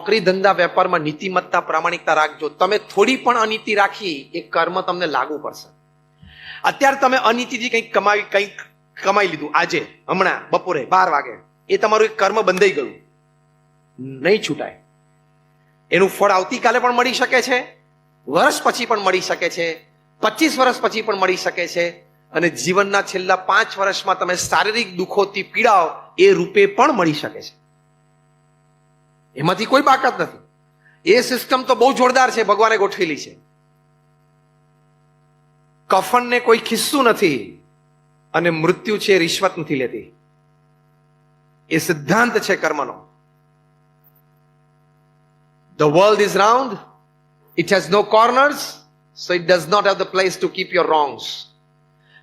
નોકરી ધંધા વેપારમાં નીતિમત્તા, પ્રામાણિકતા રાખજો. તમે થોડી પણ અનીતિ રાખી, એ કર્મ તમને લાગુ પડશે. અત્યારે તમે અનીતિથી કંઈક કમાવી, કંઈક કમાઈ લીધું. આજે, હમણાં, બપોરે, બાર વાગે. એ તમારું એક કર્મ બંધાઈ ગયું. નહીં છૂટાય. એનું ફળ આવતીકાલે પણ મળી શકે છે. વર્ષ પછી પણ મળી શકે છે. પચીસ વર્ષ પછી પણ મળી શકે છે. અને જીવનના છેલ્લા પાંચ વર્ષમાં તમે શારીરિક દુઃખોથી પીડાઓ, એ રૂપે પણ મળી શકે છે. એમાંથી કોઈ બાકાત નથી. એ સિસ્ટમ તો બહુ જોરદાર છે, ભગવાને ગોઠવેલી છે. કફનને કોઈ ખિસ્સું નથી અને મૃત્યુ છે રિશ્વત નથી લેતી. એ સિદ્ધાંત છે કર્મનો. The world is round it has no corners so it does not have the place to keep your wrongs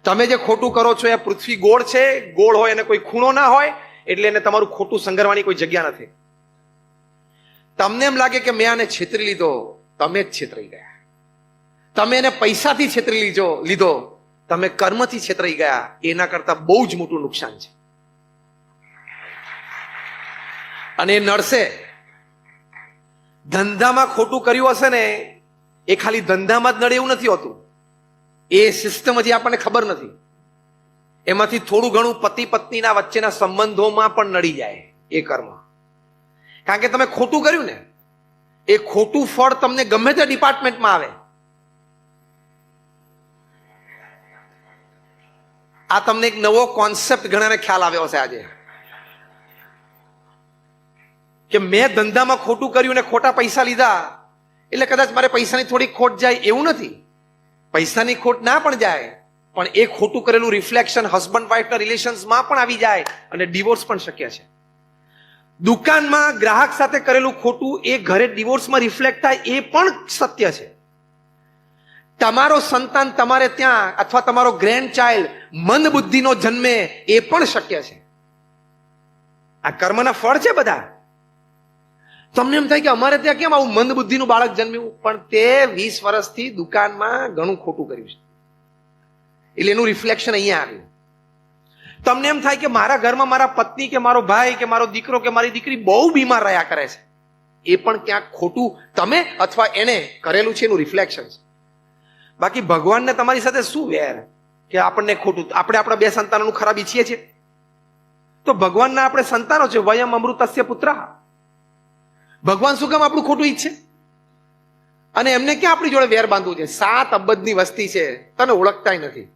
તમે જે ખોટું કરો છો, એ પૃથ્વી ગોળ છે, ગોળ હોય અને કોઈ ખૂણો ના હોય, એટલે એને તમારું ખોટું સંગરવાની કોઈ જગ્યા નથી. તમને એમ લાગે કે મેં આને છેતરી લીધો? તમે જ છેતરાઈ ગયા. તમે એને પૈસાથી છેતરી લીધો લીધો. તમે કર્મથી છેતરાઈ ગયા. એના કરતા બહુ જ મોટું નુકસાન છે. અને એ નડશે ધંધામાં ખોટું કર્યું હશે ને, એ ખાલી ધંધામાં જ નડે એવું નથી હોતું. એ સિસ્ટમ હજી આપણને ખબર નથી. એમાંથી થોડું ઘણું પતિ પત્નીના વચ્ચેના સંબંધોમાં પણ નડી જાય એ કર્મ. કારણ કે તમે ખોટું કર્યું ને, એ ખોટું ફળ તમને ગમે તે ડિપાર્ટમેન્ટમાં આવે. આ તમને એક નવો કોન્સેપ્ટ ઘણાને ખ્યાલ આવ્યો છે આજે. કે મેં ધંધામાં ખોટું કર્યું ને ખોટા પૈસા લીધા, એટલે કદાચ મારે પૈસાની થોડી ખોટ જાય એવું નથી. પૈસાની ખોટ ના પણ જાય, પણ એ ખોટું કરેલું રિફ્લેક્શન હસબન્ડ વાઇફના રિલેશન્સમાં પણ આવી જાય, અને ડિવોર્સ પણ શક્ય છે. દુકાનમાં ગ્રાહક સાથે કરેલું ખોટું એ ઘરે ડિવોર્સમાં રિફ્લેક્ટ થાય એ પણ સત્ય છે. તમારો સંતાન તમારે ત્યાં અથવા તમારો ગ્રેન્ડ ચાઇલ્ડ મંદ બુદ્ધિનો જન્મે એ પણ શક્ય છે. આ કર્મના ફળ છે બધા. તમને એમ થાય કે અમારે ત્યાં કેમ આવું મંદ બુદ્ધિનું બાળક જન્મ્યું? પણ તે વીસ વર્ષથી દુકાનમાં ઘણું ખોટું કર્યું છે. એટલે એનું રિફ્લેક્શન અહીંયા આવ્યું. તમને એમ થાય કે મારા ઘરમાં મારા પત્ની કે મારો ભાઈ કે મારો દીકરો કે મારી દીકરી બહુ બીમાર રહ્યા કરે છે. એ પણ ક્યાંક ખોટું તમે અથવા એને કરેલું છે એનું રિફ્લેક્શન છે. બાકી ભગવાનને તમારી સાથે શું વેર? કે આપણને ખોટું, આપણે આપણા બે સંતાનોનું ખરાબ ઈચ્છીએ છીએ. તો ભગવાનના આપણે સંતાનો છે, વયમ અમૃતસ્ય પુત્ર ભગવાન શું કામ આપણું ખોટું ઈચ્છે? અને એમને ક્યાં આપણી જોડે વેર બાંધવું છે? સાત અબજની વસ્તી છે, તને ઓળખતાય નથી.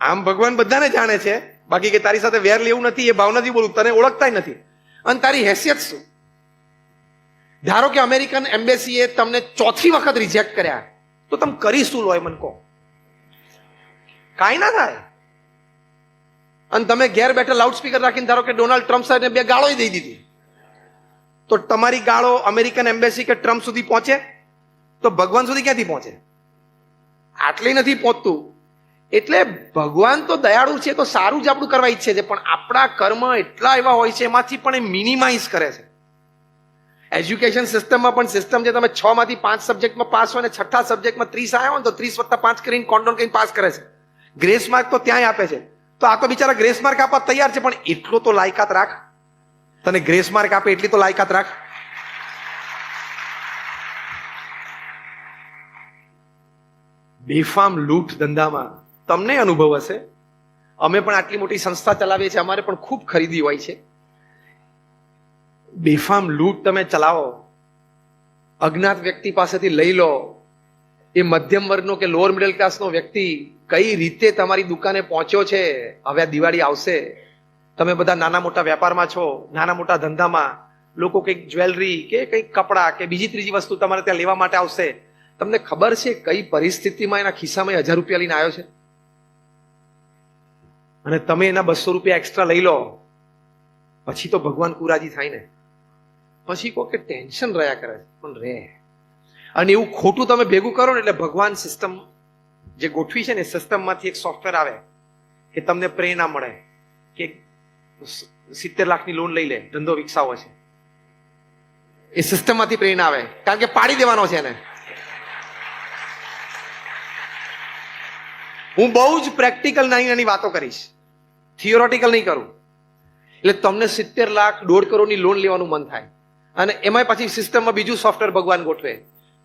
આમ ભગવાન બધાને જાણે છે, બાકી કે તારી સાથે વેર લેવું નથી, એ ભાવ નથી બોલું, તને ઓળખતા નથી. અને તારી હેસિયત શું? ધારો કે અમેરિકન એમ્બેસીએ તમને ચોથી વખત રિજેક્ટ કર્યા, તો તમે કરી શું લો મને કહો કાંઈ ના થાય. અને તમે ઘેર બેઠા લાઉડ સ્પીકર રાખીને ધારો કે ડોનાલ્ડ ટ્રમ્પ સાહેબને બે ગાળો દઈ દીધી. તો તમારી ગાળો અમેરિકન એમ્બેસી કે ટ્રમ્પ સુધી પહોંચે? તો ભગવાન સુધી ક્યાંથી પહોંચે? આટલી નથી પહોંચતું. એટલે ભગવાન તો દયાળુ છે તો સારું જ આપણું કરવા ઈચ્છે છે, પણ આપણા કર્મ એટલા એવા હોય છે, એમાંથી પણ એ મિનિમાઇઝ કરે છે. એજ્યુકેશન સિસ્ટમમાં પણ સિસ્ટમ છે, તમે છ માંથી પાંચ સબ્જેક્ટમાં પાસ હોય ને છઠ્ઠા સબ્જેક્ટમાં ત્રીસ આવ્યા હોય તો ત્રીસ વત્તા પાંચ કરીને કોન્ડોન કરીને પાસ કરે છે. ગ્રેસ માર્ક તો ત્યાંય આપે છે. તો આ તો બિચારા ગ્રેસ માર્ક આપવા તૈયાર છે, પણ એટલો તો લાયકાત રાખ. તને ગ્રેસ માર્ક આપે એટલી તો લાયકાત રાખ. બેફામ લૂંટ ધંધામાં તમને અનુભવ હશે. અમે પણ આટલી મોટી સંસ્થા ચલાવીએ છીએ, અમારે પણ ખૂબ ખરીદી હોય છે. બેફામ લૂંટ તમે ચલાવો. અજ્ઞાત વ્યક્તિ પાસેથી લઈ લો. એ મધ્યમ વર્ગનો કે લોઅર મિડલ ક્લાસનો વ્યક્તિ કઈ રીતે તમારી દુકાને પહોંચ્યો છે? હવે દિવાળી આવશે. તમે બધા નાના મોટા વેપારમાં છો, નાના મોટા ધંધામાં, લોકો કંઈક જ્વેલરી કે કંઈક કપડાં કે બીજી ત્રીજી વસ્તુ તમારે ત્યાં લેવા માટે આવશે. તમને ખબર છે કઈ પરિસ્થિતિમાં એના ખિસ્સામાં હજાર રૂપિયા લઈને આવ્યો છે? અને તમે એના બસો રૂપિયા એક્સ્ટ્રા લઈ લો. પછી તો ભગવાન કુરાજી થાય ને. પછી કહો કે ટેન્શન રહ્યા કરે પણ રે. અને એવું ખોટું તમે ભેગું કરો ને એટલે ભગવાન સિસ્ટમ જે ગોઠવી છે ને સિસ્ટમમાંથી એક સોફ્ટવેર આવે કે તમને પ્રેરણા મળે કે સિત્તેર લાખની લોન લઈ લે, ધંધો વિકસાવો છે. એ સિસ્ટમમાંથી પ્રેરણા આવે. કારણ કે પાડી દેવાનો છે એને. હું બહુ જ પ્રેક્ટિકલ નાની નાની વાતો કરીશ. થિયોરોટિકલ નહીં કરું. એટલે તમને સિત્તેર લાખ, દોઢ કરોડની લોન લેવાનું મન થાય. અને એમાંય પછી સિસ્ટમમાં બીજું સોફ્ટવેર ભગવાન ગોઠવે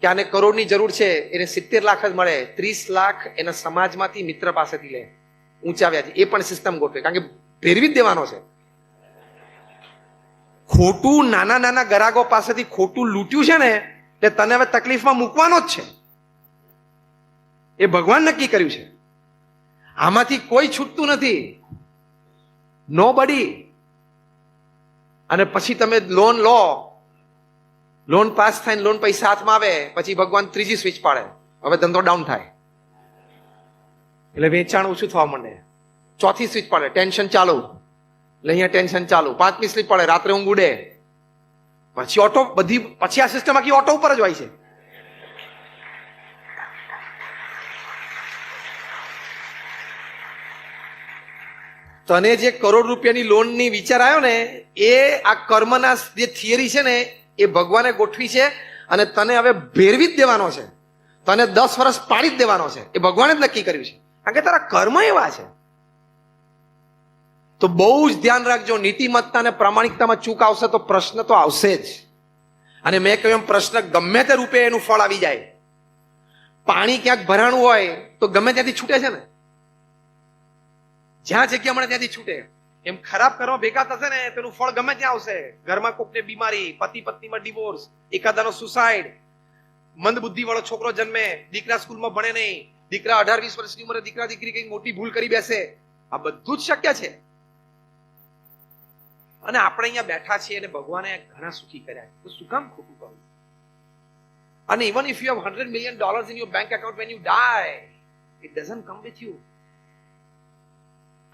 કે આને કરોડની જરૂર છે, એને સિત્તેર લાખ જ મળે. ત્રીસ લાખ એના સમાજમાંથી મિત્ર પાસેથી લે. ઊંચા વ્યાજ. એ પણ સિસ્ટમ ગોઠવે. કારણ કે ભેરવી જ દેવાનો છે. ખોટું નાના નાના ગરાગો પાસેથી ખોટું લૂંટ્યું છે ને તે તને હવે તકલીફમાં મૂકવાનો જ છે. એ ભગવાન નક્કી કર્યું છે. આમાંથી કોઈ છૂટતું નથી. નો બડી અને પછી તમે લોન લો. લોન પાસ થાય લોન પૈસા હાથમાં આવે, પછી ભગવાન ત્રીજી સ્વિચ પાડે. હવે ધંધો ડાઉન થાય. એટલે વેચાણ ઓછું થવા માંડે. ચોથી સ્વિચ પાડે. ટેન્શન ચાલુ. એટલે અહીંયા ટેન્શન ચાલુ. પાંચમી સ્લીપ પડે. રાત્રે ઊંઘ ઉડે. પછી ઓટો બધી, પછી આ સિસ્ટમ આખી ઓટો ઉપર જ હોય છે. તને જે કરોડ રૂપિયાની લોનની વિચાર આવ્યો ને, એ આ કર્મના જે થિયરી છે ને, એ ભગવાને ગોઠવી છે અને તને હવે ભેરવી જ દેવાનો છે. તને દસ વર્ષ પાડી જ દેવાનો છે. એ ભગવાને જ નક્કી કર્યું છે. કારણ કે તારા કર્મ એવા છે. તો બહુ જ ધ્યાન રાખજો, નીતિમત્તા અને પ્રામાણિકતામાં ચૂક આવશે તો પ્રશ્ન તો આવશે જ. અને મેં કહ્યું એમ, પ્રશ્ન ગમે તે રૂપે એનું ફળ આવી જાય. પાણી ક્યાંક ભરાણું હોય તો ગમે ત્યાંથી છૂટે છે ને. જ્યાં જગ્યા મળે ત્યાંથી છૂટે. એમ ખરાબ કરવા ભેગા થશે ને, તેનું ફળ ગમે ત્યાં આવશે. ઘરમાં કોકને બીમારી, પતિ પત્નીમાં ડિવોર્સ એકાદાનો સુસાઇડ મંદ બુદ્ધિ વાળો છોકરો જન્મે, દીકરા સ્કૂલમાં ભણે નહીં, દીકરા અઢાર વીસ વર્ષની ઉંમરે દીકરા દીકરી કઈ મોટી ભૂલ કરી બેસે. આ બધું જ શક્ય છે. અને આપણે અહીંયા બેઠા છીએ અને ભગવાને ઘણા સુખી કર્યા તો શું કામ ખોટું કરવું અને even if you have hundred million dollars in your bank account when you die it doesn't come with you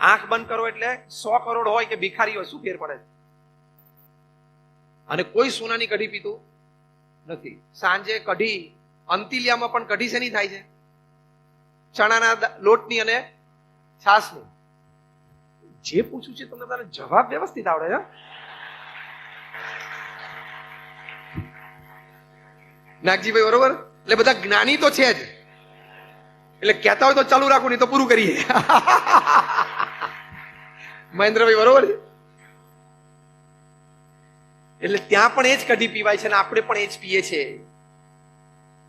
આંખ બંધ કરો એટલે સો કરોડ હોય કે ભિખારી શું ફેર પડે? અને કોઈ સોનાની કઢી પીતું નથી. સાંજે કઢી અંતિલિયામાં પણ કઢી શેની થાય છે? ચણાના લોટની અને છાસની જે પૂછ્યું છે તમને તારે જવાબ વ્યવસ્થિત આવડે છે નાગજીભાઈ, બરોબર? એટલે બધા જ્ઞાની તો છે જ. એટલે કહેતા હોય તો ચાલુ રાખો, નહીં તો પૂરું કરીએ. મહેન્દ્રભાઈ, બરોબર છે? એટલે ત્યાં પણ એ જ કઢી પીવાય છે અને આપણે પણ એ જ પીએ છીએ.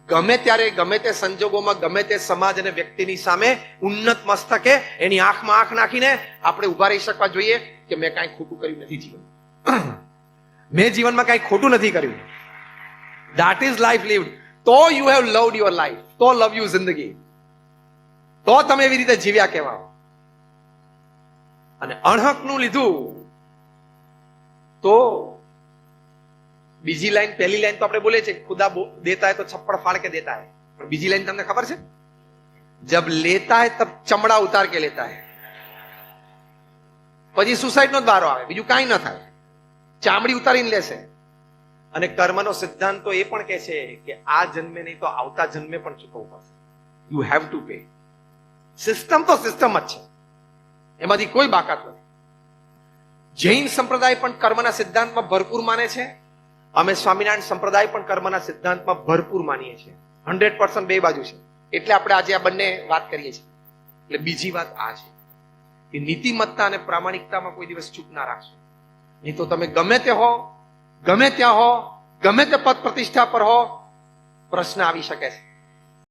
ગમે ત્યારે, ગમે તે સંજોગોમાં, ગમે તે સમાજ અને વ્યક્તિની સામે ઉન્નત મસ્તકે એની આંખમાં આંખ નાખીને આપણે ઊભા રહી શકવા જોઈએ કે મેં કાંઈ ખોટું કર્યું નથી જીવન મેં જીવનમાં કાંઈ ખોટું નથી કર્યું. દેટ ઇઝ લાઈફ લીવડ તો you have loved your life તો લવ યુ જિંદગી. તો તમે એવી રીતે જીવ્યા કહેવાઓ. અને અણહકનું લીધું, તો બીજી લાઈન, પહેલી લાઈન તો આપણે બોલે છે ખુદા દેતા હે તો છપ્પડ ફાડ કે દેતા હે પણ બીજી લાઈન તમને ખબર છે? જબ લેતા હે તબ ચમડા ઉતાર કે લેતા હે પછી સુસાઇડ નો જ વારો આવે, બીજું કાંઈ ન થાય. ચામડી ઉતારીને લેશે. અને કર્મનો સિદ્ધાંત તો એ પણ કહે છે કે આ જન્મે નહીં તો આવતા જન્મે પણ ચૂકવવું પડશે. You have to pay system તો સિસ્ટમ જ છે. એમાંથી કોઈ બાકાત નથી. જૈન સંપ્રદાય પણ કર્મના સિદ્ધાંતમાં ભરપૂર માને છે. અમે સ્વામિનારાયણ સંપ્રદાય પણ કર્મના સિદ્ધાંતમાં ભરપૂર માનીએ છીએ. હંડ્રેડ પર્સન્ટ બે બાજુ છે. એટલે આપણે આજે આ બંને વાત કરીએ છીએ. એટલે બીજી વાત આ છે કે નીતિમત્તા અને પ્રામાણિકતામાં કોઈ દિવસ ચૂક ના રાખશો. નહીં તો તમે ગમે તે હો, ગમે ત્યાં હો, ગમે તે પદ પ્રતિષ્ઠા પર હો, પ્રશ્ન આવી શકે છે.